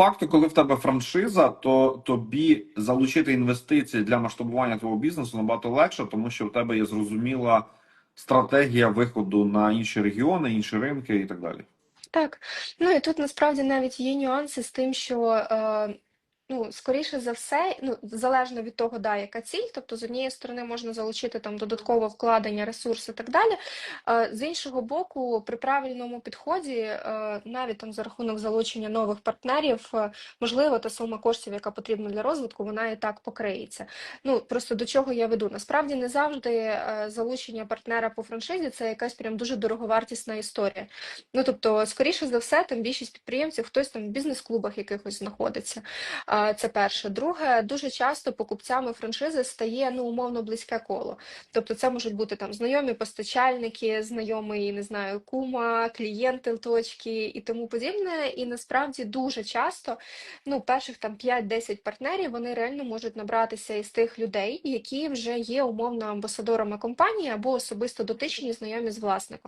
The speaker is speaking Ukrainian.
факту, коли в тебе франшиза, то тобі залучити інвестиції для масштабування твого бізнесу набагато легше, тому що в тебе є зрозуміла стратегія виходу на інші регіони, інші ринки і так далі. Так, ну і тут насправді навіть є нюанси з тим, що е, ну, скоріше за все, ну, залежно від того, да, яка ціль, тобто з однієї сторони можна залучити там додаткове вкладення, ресурси і так далі. Е, з іншого боку, при правильному підході, е, навіть там за рахунок залучення нових партнерів, е, можливо, та сума коштів, яка потрібна для розвитку, вона і так покриється. Ну просто до чого я веду? Насправді не завжди залучення партнера по франшизі це якась прям дуже дороговартісна історія. Ну тобто, скоріше за все, там більшість підприємців, хтось там в бізнес-клубах якихось знаходиться. Це перше. Друге, дуже часто покупцями франшизи стає ну умовно близьке коло. Тобто, це можуть бути там знайомі постачальники, знайомий, не знаю, кума, клієнти точки і тому подібне. І насправді дуже часто, ну, перших там 5-10 партнерів вони реально можуть набратися із тих людей, які вже є умовно амбасадорами компанії або особисто дотичні, знайомі з власником.